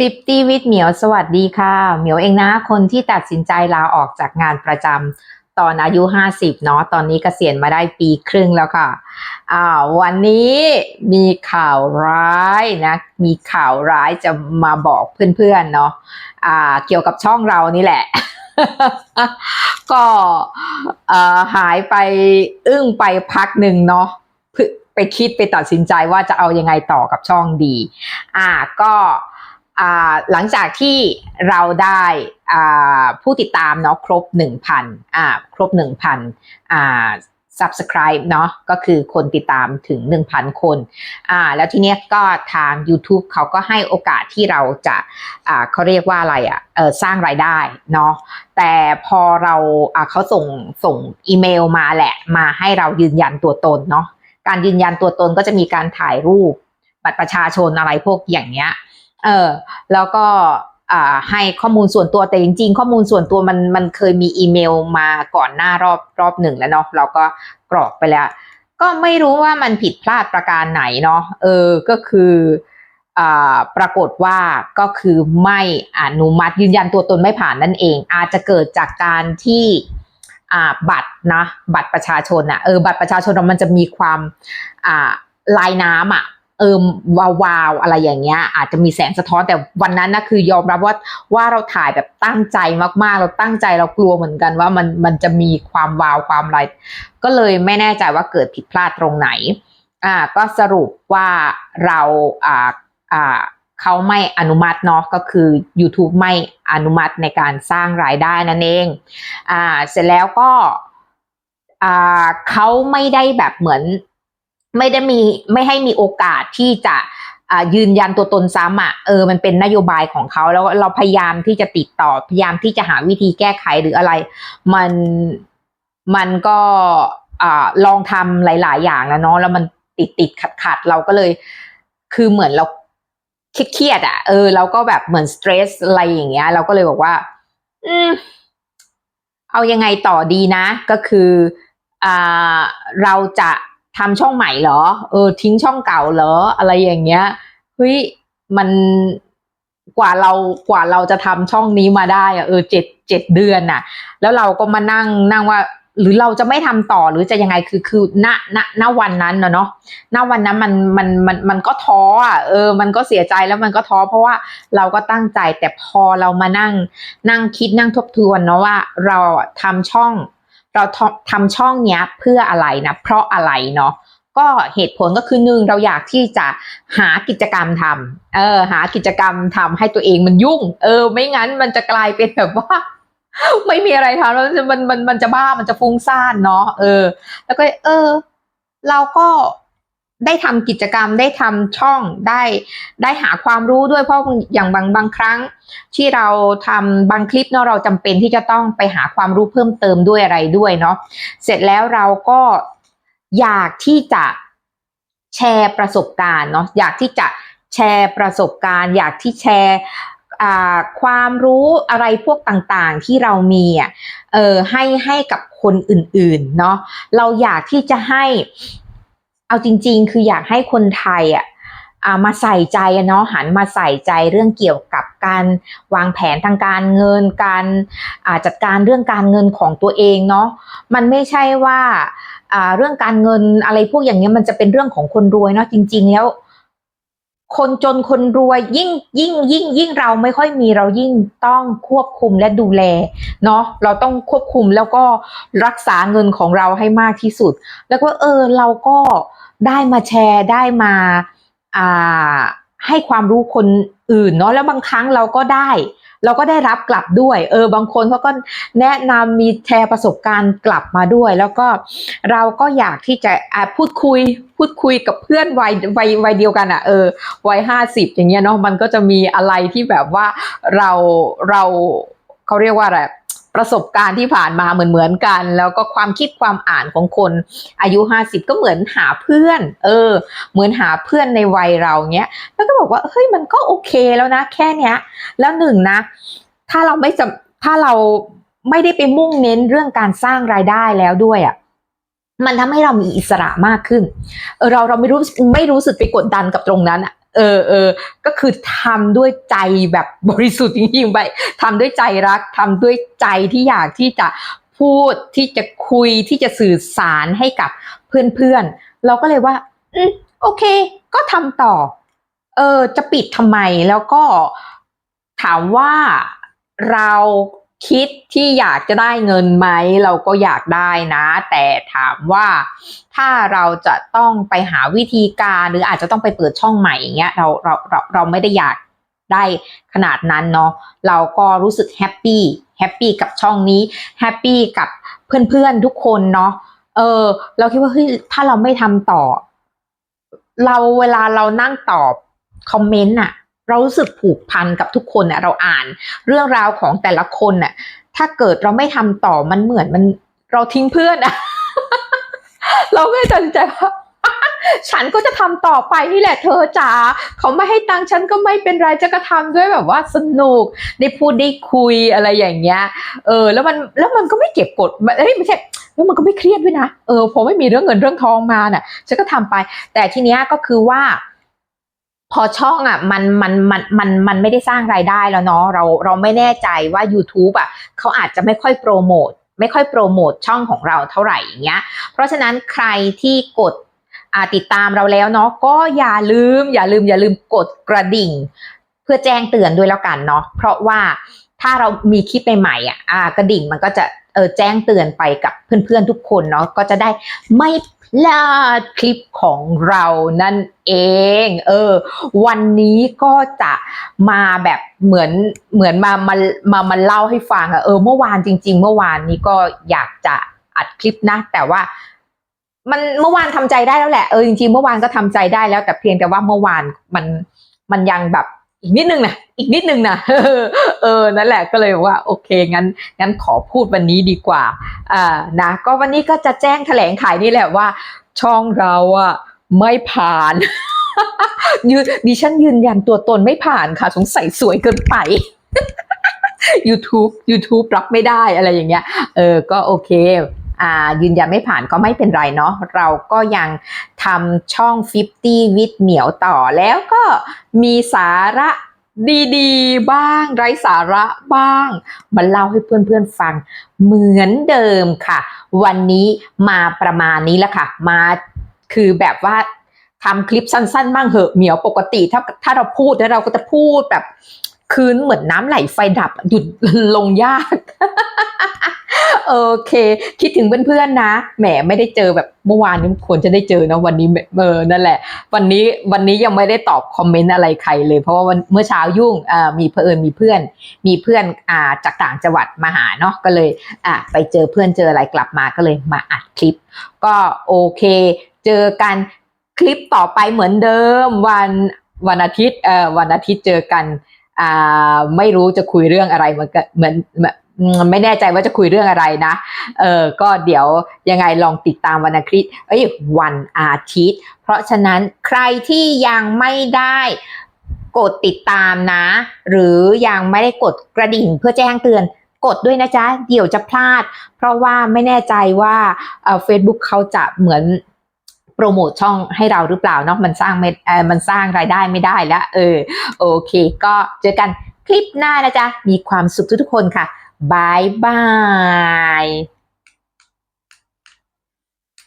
50 with เหมียวสวัสดีค่ะเหมียวเองนะคนที่ตัดสินใจลาออกจากงานประจำตอนอายุ 50 เนาะตอนนี้เกษียณมาได้ปีครึ่งแล้วค่ะอ่าวันนี้มีข่าวร้ายนะมีข่าวร้ายจะมาบอกเพื่อนๆเนาะอ่าเกี่ยวกับช่องเรานี่แหละ ก็หายไปอึ้งไปพักหนึ่งเนาะเพื่อไปคิดไปตัดสินใจว่าจะเอายังไงต่อกับช่องดี อ่าก็ หลังจากที่เราได้ผู้ติดตามเนาะครบ 1,000อ่าครบ 1,000อ่า subscribe เนาะก็คือคนติดตามถึง 1,000 คนอ่าแล้วทีเนี้ยก็ทาง YouTube เขาก็ให้โอกาสที่เราจะอ่าเขาเรียกว่าอะไรอะ่ะเออสร้างรายได้เนาะแต่พอเราอ่าเขาส่งส่งอีเมลมาแหละมาให้เรายืนยันตัวตนเนาะการยืนยันตัวตนก็จะมีการถ่ายรูปบัตรประชาชนอะไรพวกอย่างเนี้ย เออแล้วก็ให้ข้อมูลส่วนตัวแต่จริง ๆ ข้อมูลส่วนตัวมันมันเคยมีอีเมลมาก่อนหน้ารอบรอบหนึ่งแล้วเนาะเราก็กรอกไปแล้ว ก็ไม่รู้ว่ามันผิดพลาดประการไหนเนาะเออก็คืออปรากฏว่าก็คือไม่อนุมัติยืนยันตัวตนไม่ผ่านนั่นเอง อาจจะเกิดจากการที่บัตรนะบัตรประชาชนอะเออบัตรประชาชนมันจะมีความาลายน้ำอะ เอิมวาวาวๆอะไรอย่างเงี้ย อาจจะมีแสงสะท้อนแต่วันนั้นนะคือยอมรับว่าว่าเราถ่ายแบบตั้งใจมากๆ เราตั้งใจเรากลัวเหมือนกันว่ามันมันจะมีความวาวความอะไร ก็เลยไม่แน่ใจว่าเกิดผิดพลาดตรงไหนอ่าก็สรุปว่าเราอ่าอ่าเขาไม่อนุมัติเนาะก็คือ YouTube ไม่อนุมัติในการสร้างรายได้นั่นเองอ่าเสร็จแล้วก็อ่าเขาไม่ได้แบบเหมือน ไม่ได้มีไม่ให้มีโอกาสที่จะยืนยันตัวตนซ้ำอะเออมันเป็นนโยบายของเขาแล้วเราพยายามที่จะติดต่อพยายามที่จะหาวิธีแก้ไขหรืออะไร มันมันก็อลองทำหลาย ๆ อย่างแล้วเนาะแล้วมันติดติดขัดขัดเราก็เลย คือเหมือนเราเครียดอะเออเราก็แบบเหมือนสเตรสอะไรอย่างเงี้ย เราก็เลยบอกว่า อืมเอายังไงต่อดีนะ ก็คืออ่าเราจะ ทำช่องใหม่เหรอ เออ ทิ้งช่องเก่าเหรอ อะไรอย่างเงี้ยเฮ้ยมันกว่าเรากว่าเราจะทำช่องนี้มาได้อะเออเจ็ดเจ็ดเดือนน่ะ แล้วเราก็มานั่งนั่งว่า หรือเราจะไม่ทำต่อหรือจะยังไงคือคือณณณวันนั้นนะเนาะณวันนั้นมันมันมันมันก็ท้ออะเออ มันก็เสียใจแล้วมันก็ท้อเพราะว่าเราก็ตั้งใจแต่พอเรามานั่งนั่งคิดนั่งทบทวนเนาะว่า เราทำช่อง เราทำช่องเนี้ยเพื่ออะไรนะเพราะอะไรเนาะก็เหตุผลก็คือหนึ่งเราอยากที่จะหากิจกรรมทำเออหากิจกรรมทำให้ตัวเองมันยุ่ง เออ ไม่งั้นมันจะกลายเป็นแบบว่า ไม่มีอะไรทำแล้วมันมันมันจะบ้ามันจะฟุ้งซ่านเนาะเออ แล้วก็ เออ เราก็ ได้ทำกิจกรรมได้ทำช่องได้ได้หาความรู้ด้วยเพราะอย่างบางบางครั้ง ที่เราทำบางคลิปเนาะเราจำเป็นที่จะต้องไปหาความรู้เพิ่มเติมด้วยอะไรด้วยเนาะเสร็จแล้วเราก็อยากที่จะแชร์ประสบการณ์เนาะอยากที่จะแชร์ประสบการณ์ อยากที่แชร์ความรู้อะไรพวกต่างๆที่เรามีอะเออให้ให้กับคนอื่นๆเนาะเราอยากที่จะให้ เอาจริง ๆ คืออยากให้คนไทยอะมาใส่ใจเนาะหันมาใส่ใจเรื่องเกี่ยวกับการวางแผนทางการเงิน การจัดการเรื่องการเงินของตัวเองเนาะมันไม่ใช่ว่าเรื่องการเงินอะไรพวกอย่างเงี้ยมันจะเป็นเรื่องของคนรวยเนาะจริง ๆ แล้ว คนจนคนรวยยิ่งยิ่งยิ่งยิ่งเราไม่ค่อยมีเรายิ่งต้องควบคุมและดูแลเนาะเราต้องควบคุมแล้วก็รักษาเงินของเราให้มากที่สุด แล้วก็เออเราก็ได้มาแชร์ได้มาอ่าให้ความรู้คนอื่นเนาะแล้วบางครั้งเราก็ได้ เราก็ได้รับกลับด้วย เออบางคนเขาก็แนะนำมีแชร์ประสบการณ์กลับมาด้วย แล้วก็เราก็อยากที่จะพูดคุยพูดคุยกับเพื่อนวัยวัยวัยเดียวกันอะ่ะเออวัยห้าสิบอย่างเงี้ยเนาะมันก็จะมีอะไรที่แบบว่าเราเราเขาเรียกว่าอะไร ประสบการณ์ที่ผ่านมาเหมือนเหมือนๆกัน แล้วก็ความคิดความอ่านของคนอายุห้าสิบก็เหมือนหาเพื่อน เออ เหมือนหาเพื่อนในวัยเราเนี้ย แล้วก็บอกว่าเฮ้ยมันก็โอเคแล้วนะ แค่เนี้ย แล้วหนึ่งนะ ถ้าเราไม่จำถ้าเราไม่ได้ไปมุ่งเน้นเรื่องการสร้างรายได้แล้วด้วยอะ่ะมันทำให้เรามีอิสระมากขึ้นเออเราเราไม่รู้ไม่รู้สึกไปกดดันกับตรงนั้นอะ เออเออก็คือทำด้วยใจแบบบริสุทธิ์จริงๆไปทำด้วยใจรักทำด้วยใจที่อยากที่จะพูดที่จะคุยที่จะสื่อสารให้กับเพื่อนๆ เราก็เลยว่า อืมโอเค ก็ทำต่อ เออ จะปิดทำไมแล้วก็ถามว่าเรา คิดที่อยากจะได้เงินไหมเราก็อยากได้นะ แต่ถามว่าถ้าเราจะต้องไปหาวิธีการหรืออาจจะต้องไปเปิดช่องใหม่อย่างเงี้ยเราเราเราเราไม่ได้อยากได้ขนาดนั้นเนาะเราก็รู้สึกแฮปปี้แฮปปี้กับช่องนี้แฮปปี้กับเพื่อนๆทุกคนเนาะเออ เราคิดว่าเฮ้ยถ้าเราไม่ทำต่อ เราเวลาเรานั่งตอบคอมเมนต์อะ เรารู้สึกผูกพันกับทุกคนอะเราอ่านเรื่องราวของแต่ละคนอะถ้าเกิดเราไม่ทำต่อมันเหมือนมันเราทิ้งเพื่อนอะเราก็เลยตัดใจว่าฉันก็จะทำต่อไปนี่แหละเธอจ๋าเขาไม่ให้ตังค์ฉันก็ไม่เป็นไรจะก็ทำด้วยแบบว่าสนุกได้พูดได้คุยอะไรอย่างเงี้ย เออ แล้วมันแล้วมันก็ไม่เก็บกดมันเอ้ยไม่ใช่แล้วมันก็ไม่เครียดด้วยนะเออพอไม่มีเรื่องเงินเรื่องทองมาน่ะฉันก็ทำไป แต่ทีเนี้ยก็คือว่า พอช่องอะมันมันมันมันมันไม่ได้สร้างรายได้แล้วเนาะเราเราไม่แน่ใจว่า YouTube อะเขาอาจจะไม่ค่อยโปรโมทไม่ค่อยโปรโมทช่องของเราเท่าไหร่อย่างเงี้ย เพราะฉะนั้นใครที่กดติดตามเราแล้วเนาะก็อย่าลืม อย่าลืมอย่าลืมกดกระดิ่ง เพื่อแจ้งเตือนด้วยแล้วกันเนาะเพราะว่าถ้าเรามีคลิปใหม่ๆอะกระดิ่งมันก็จะเออแจ้งเตือนไปกับเพื่อนๆทุกคนเนาะก็จะได้ไม่ ลาดคลิปของเรานั่นเอง เออ วันนี้ก็จะมาแบบเหมือนเหมือนมามามามาเล่าให้ฟังอะเออเมื่อวานจริง ๆ เมื่อวานนี้ก็อยากจะอัดคลิปนะ แต่ว่ามันเมื่อวานทำใจได้แล้วแหละเออจริงๆเมื่อวานก็ทำใจได้แล้วแต่เพียงแต่ว่าเมื่อวานมันมันยังแบบ อีกนิดนึงนะอีกนิดนึงนะเออนั่นแหละก็เลยว่า โอเคงั้นงั้นขอพูดวันนี้ดีกว่าอ่านะก็วันนี้ก็จะแจ้งแถลงขายนี่แหละว่า ช่องเราอะไม่ผ่านยืนดิฉันยืนยันตัวตนไม่ผ่านค่ะ สงสัยสวยเกินไป YouTube YouTube รับไม่ได้อะไรอย่างเงี้ย เออ ก็โอเค ยืนยันไม่ผ่านก็ไม่เป็นไรเนาะเราก็ยังทำช่อง 50 วิดเหมียวต่อแล้วก็มีสาระดีๆ บ้าง ไร้สาระบ้าง มาเล่าให้เพื่อนๆฟังเหมือนเดิมค่ะ วันนี้มาประมาณนี้แล้วค่ะ มาคือแบบว่าทำคลิปสั้นๆบ้างเหอะเหมียวปกติถ้าถ้าเราพูดแล้วเราก็จะพูดแบบคืนเหมือนน้ำไหลไฟดับหยุดลงยาก โอเค คิดถึงเพื่อนๆนะ แหมไม่ได้เจอแบบเมื่อวานนี้ควรจะได้เจอนะวันนี้เออนั่นแหละ วันนี้วันนี้ยังไม่ได้ตอบคอมเมนต์อะไรใครเลย เพราะว่าวันเมื่อเช้ายุ่งอ่ามีเพื่อนมีเพื่อน มีเพื่อนอ่าจากต่างจังหวัดมาหาเนาะก็เลยอ่าไปเจอเพื่อนเจออะไรกลับมาก็เลยมาอัดคลิป ก็โอเค เจอกันคลิปต่อไปเหมือนเดิมวันวันอาทิตย์เอ่อวันอาทิตย์เจอกันอ่าไม่รู้จะคุยเรื่องอะไรเหมือนเหมือน ไม่แน่ใจว่าจะคุยเรื่องอะไรนะ เออก็เดี๋ยวยังไงลองติดตามวันอาทิตย์เอ้ยวันอาทิตย์ เพราะฉะนั้นใครที่ยังไม่ได้กดติดตามนะ หรือยังไม่ได้กดกระดิ่งเพื่อแจ้งเตือนกดด้วยนะจ๊ะ เดี๋ยวจะพลาด เพราะว่าไม่แน่ใจว่าเอ่อ Facebook เขาจะเหมือนโปรโมทช่องให้เราหรือเปล่าเนาะมันสร้างไม่มันสร้างรายได้ไม่ได้แล้ว เออ โอเค ก็เจอกันคลิปหน้านะจ๊ะ มีความสุขทุกๆคนค่ะ บายบาย